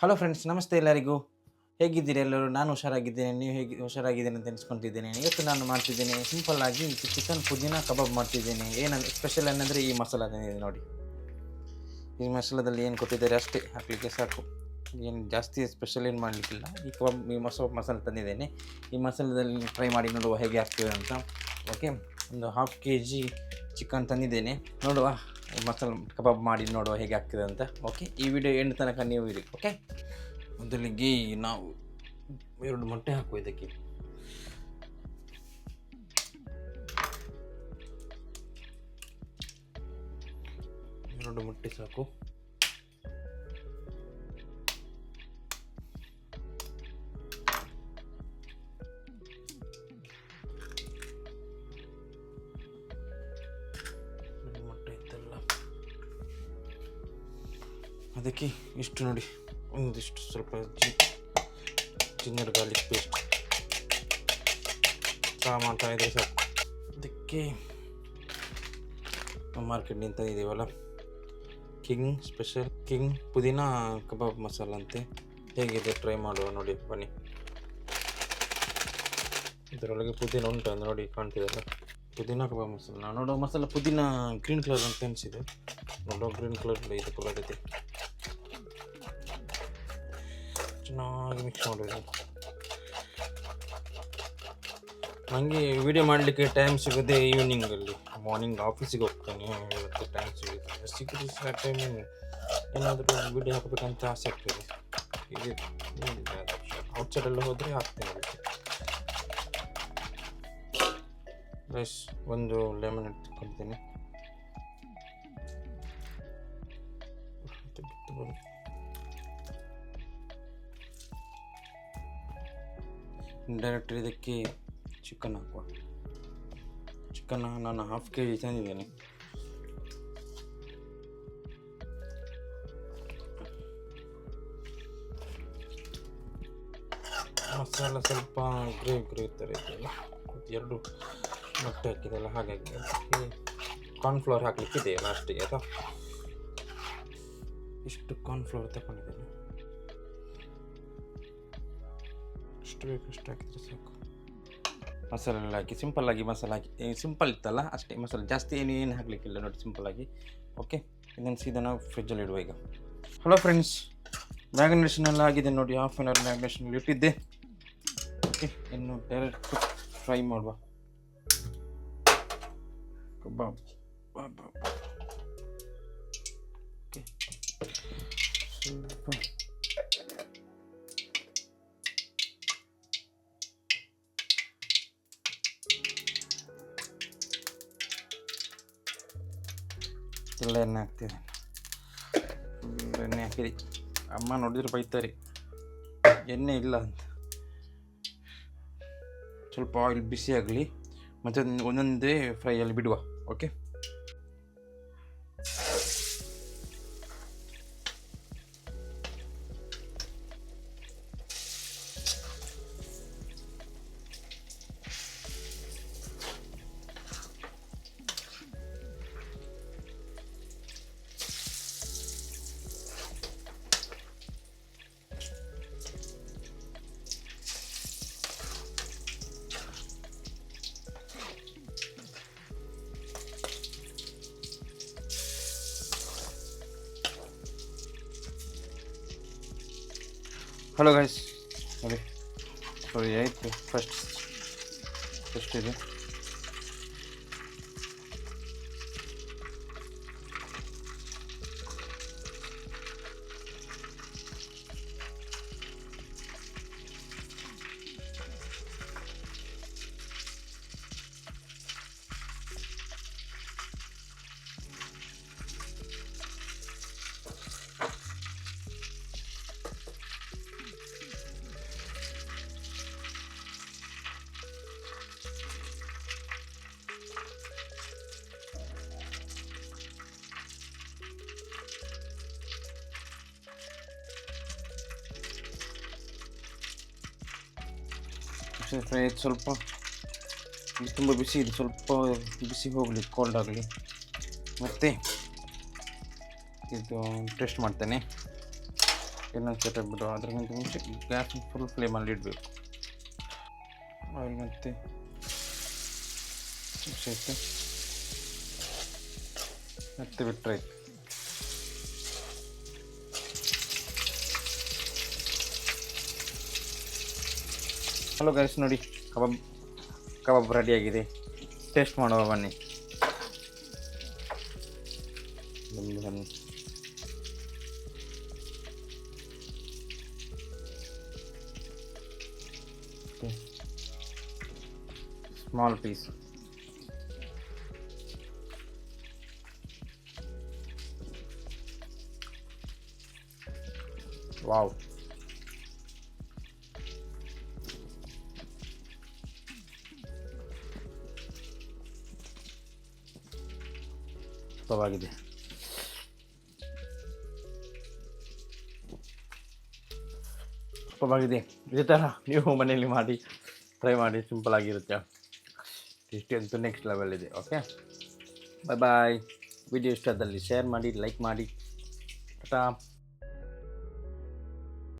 Hello friends ನಮಸ್ತೆ ಎಲ್ಲರಿಗೂ. ಹೇಗಿದ್ದೀರಿ ಎಲ್ಲರೂ? ನಾನು ಹುಷಾರಾಗಿದ್ದೇನೆ. ನೀವು ಹೇಗೆ ಹುಷಾರಾಗಿದ್ದೇನೆ ಅಂತ ಎನಿಸ್ಕೊತಿದ್ದೇನೆ ಇವತ್ತು ನಾನು ಮಾಡ್ತಿದ್ದೇನೆ ಆಗಿ ಚಿಕನ್ ಪುದೀನ ಕಬಾಬ್ ಮಾಡ್ತಿದ್ದೇನೆ. ಏನಂದ್ರೆ ಸ್ಪೆಷಲ್ ಏನಂದ್ರೆ ಈ ಮಸಾಲ ತಂದಿದ್ದೀನಿ ನೋಡಿ. ಈ ಮಸಾಲದಲ್ಲಿ ಏನು ಕೊಟ್ಟಿದ್ದಾರೆ ಅಷ್ಟೇ. ಹಾಕಲಿಕ್ಕೆ ಸಾಕು. ಏನು ಜಾಸ್ತಿ ಸ್ಪೆಷಲ್ ಏನು ಮಾಡಲಿಕ್ಕಿಲ್ಲ. ಈ ಕಬಾಬ್, ಈ ಮಸಾಲ ಮಸಾಲೆ ತಂದಿದ್ದೇನೆ. ಈ ಮಸಾಲದಲ್ಲಿ ಟ್ರೈ ಮಾಡಿ ನೋಡುವ ಹೇಗೆ ಹಾಕ್ತೀವಿ ಅಂತ. ಓಕೆ ಒಂದು ಹಾಫ್ ಕೆ ಜಿ ಚಿಕನ್ ತಂದಿದ್ದೇನೆ. ನೋಡುವ. ಮಸಾಲ ಕಬಾಬ್ ಮಾಡಿ ನೋಡುವ ಹೇಗೆ ಆಗ್ತದೆ ಅಂತ. ಓಕೆ ಈ ವಿಡಿಯೋ ಎಂಡ್ ತನಕ ನೀವು ಇರಿ ಓಕೆ ಮೊದಲಿಗೆ ನಾವು ಎರಡು ಮೊಟ್ಟೆ ಹಾಕುವ ಇದಕ್ಕೆ. ಎರಡು ಮೊಟ್ಟೆ ಸಾಕು. ಅದಕ್ಕೆ ಇಷ್ಟು ನೋಡಿ. ಒಂದಿಷ್ಟು ಸ್ವಲ್ಪ ಜಿ ಜಿಂಜರ್ ಗಾರ್ಲಿಕ್ ಪೇಸ್ಟ್. ಸಹ ಮಾಡ್ತಾ ಇದ್ದರೆ ಅದಕ್ಕೆ ಮಾರ್ಕೆಟ್ನಿಂದ ಇದೀವಲ್ಲ? ಕಿಂಗ್ ಸ್ಪೆಷಲ್, ಕಿಂಗ್ ಪುದೀನ ಕಬಾಬ್ ಮಸಾಲ ಅಂತೆ. ಹೇಗಿದೆ? ಟ್ರೈ ಮಾಡುವ ನೋಡಿ, ಬನ್ನಿ. ಇದರೊಳಗೆ ಪುದೀನ ಉಂಟು ನೋಡಿ ಕಾಣ್ತಿದೆಲ್ಲ ಪುದೀನ ಕಬಾಬ್ ಮಸಾಲ ನಾನು ನೋಡೋ ಮಸಾಲ ಪುದೀನ ಗ್ರೀನ್ ಕಲರ್ ಅಂತ ಅನಿಸಿದೆ. ನೋಡೋ ಗ್ರೀನ್ ಕಲರ್ ಇದು ಕಲರ್ ಇದೆ ಚೆನ್ನಾಗಿ ಮಿಕ್ಸ್ ಮಾಡಬೇಕು ನನಗೆ ವಿಡಿಯೋ ಮಾಡಲಿಕ್ಕೆ ಟೈಮ್ ಸಿಗೋದೇ ಈವ್ನಿಂಗಲ್ಲಿ ಮಾರ್ನಿಂಗ್ ಆಫೀಸಿಗೆ ಹೋಗ್ತೇನೆ, ಇವತ್ತು ಟೈಮ್ ಸಿಗುತ್ತೆ ಸಿಕ್ಕಿದ್ರೆ ಸಹ ಟೈಮಿಂಗ್ ಏನಾದರೂ ವಿಡಿಯೋ ಹಾಕಬೇಕಂತ ಆಸೆ ಆಗ್ತದೆ. ಇದು ಔಟ್ಸೈಡೆಲ್ಲ ಹೋದರೆ ಹಾಕ್ತೇನೆ ರೈಸ್ ಒಂದು ಲೆಮನ್ ಬರೋದು ಡೈರೆಕ್ಟ್ ಇದಕ್ಕೆ ಚಿಕನ್ ಹಾಕುವ. ಚಿಕನ್ ನಾನು ಹಾಫ್ ಕೆ ಜಿ ತಂದಿದ್ದೇನೆ. ಮಸಾಲ ಸ್ವಲ್ಪ ಗ್ರೇವ್ ಗ್ರೇವ್ ಥರ ಇದೆಯಲ್ಲ ಎರಡು ಮೊಟ್ಟೆ ಹಾಕಿದೆಲ್ಲ ಹಾಗಾಗಿ ಕಾರ್ನ್ ಕಾರ್ನ್ಫ್ಲವರ್ ಹಾಕಲಿಕ್ಕಿದೆ ಲಾಸ್ಟಿಗೆ ಆಯಿತಾ ಇಷ್ಟು ಕಾರ್ನ್ಫ್ಲವರ್ ತಗೊಂಡಿದ್ದೇನೆ ಎಷ್ಟು ಬೇಕು ಅಷ್ಟು ಹಾಕಿದ್ರೆ ಸಾಕು ಮಸಾಲೆ ಎಲ್ಲ ಹಾಕಿ ಸಿಂಪಲ್ಲಾಗಿ ಮಸಾಲೆ ಹಾಕಿ ಸಿಂಪಲ್ ಇತ್ತಲ್ಲ ಅಷ್ಟೇ ಮಸಾಲೆ ಜಾಸ್ತಿ ಏನು ಏನು ಹಾಕಲಿಕ್ಕಿಲ್ಲ ನೋಡಿ ಸಿಂಪಲ್ಲಾಗಿ ಓಕೆ ಇದನ್ನು ಸೀದಾ ನಾವು ಫ್ರಿಜ್ಜಲ್ಲಿ ಇಡುವ ಈಗ ಹಲೋ ಫ್ರೆಂಡ್ಸ್ ಮ್ಯಾಗ್ನೇಷನ್ ಎಲ್ಲ ಆಗಿದೆ ನೋಡಿ ಹಾಫ್ ಆನ್ ಅವರ್ ಮ್ಯಾಗ್ನೇಷನ್ ಇಟ್ಟಿದ್ದೆ ಓಕೆ ಇನ್ನು ಡೈರೆಕ್ಟ್ ಫ್ರೈ ಮಾಡುವ ಕಬಾಬ್ ಓಕೆ ಎಲ್ಲ ಎಣ್ಣೆ ಹಾಕ್ತೀವಿ ಎಣ್ಣೆ ಹಾಕಿರಿ. ಅಮ್ಮ ನೋಡಿದ್ರೆ ಬೈತಾರೆ. ಎಣ್ಣೆ ಇಲ್ಲ ಅಂತ. ಸ್ವಲ್ಪ ಆಯಿಲ್ ಬಿಸಿ ಆಗಲಿ. ಮತ್ತು ಒಂದೊಂದೇ ಫ್ರೈಯಲ್ಲಿ ಬಿಡುವ. ಓಕೆ ಹಲೋ ಗೈಸ್ ನೋಡಿ ಸಾರಿ ಆಯಿತು ಫಸ್ಟ್ ಫಸ್ಟ್ ಇದೆ ಆಯ್ತು ಸ್ವಲ್ಪ. ತುಂಬ ಬಿಸಿ ಇದೆ, ಸ್ವಲ್ಪ ಬಿಸಿ ಹೋಗಲಿ ಕೋಲ್ಡ್ ಆಗಲಿ. ಮತ್ತು ಇದು ಟೆಸ್ಟ್ ಮಾಡ್ತೇನೆ. ಇನ್ನೊಂದು ಸೆಟ್ ಆಗಿಬಿಡು. ಅದಕ್ಕಿಂತ ಮುಂಚೆ ಗ್ಯಾಸ್ ಫುಲ್ ಫ್ಲೇಮಲ್ಲಿ ಇಡಬೇಕು. ಆಯಿಲ್ ಮತ್ತು ಸೆಟ್ ಮತ್ತೆ ಬಿಟ್ಟರೆ ಹಲೋ ಗೈಸ್ ನೋಡಿ ಕಬಾಬ್ ಕಬಾಬ್ ರೆಡಿಯಾಗಿದೆ ಟೇಸ್ಟ್ ಮಾಡುವ ಬನ್ನಿ. ಬನ್ನಿ ಸ್ಮಾಲ್ ಪೀಸ್ ವಾವ್ ಸುಖವಾಗಿದೆ ಸುಖವಾಗಿದೆ ಇದೇ ಥರ ನೀವು ಮನೆಯಲ್ಲಿ ಮಾಡಿ ಟ್ರೈ ಮಾಡಿ ಸಿಂಪಲ್ ಆಗಿರುತ್ತೆ. ಟೇಸ್ಟಿ ಅಂತೂ ನೆಕ್ಸ್ಟ್ ಲೆವೆಲ್ ಇದೆ ಓಕೆ ಬಾಯ್ ಬಾಯ್ ವಿಡಿಯೋ ಇಷ್ಟದಲ್ಲಿ ಶೇರ್ ಮಾಡಿ ಲೈಕ್ ಮಾಡಿ. ಟಾಟಾ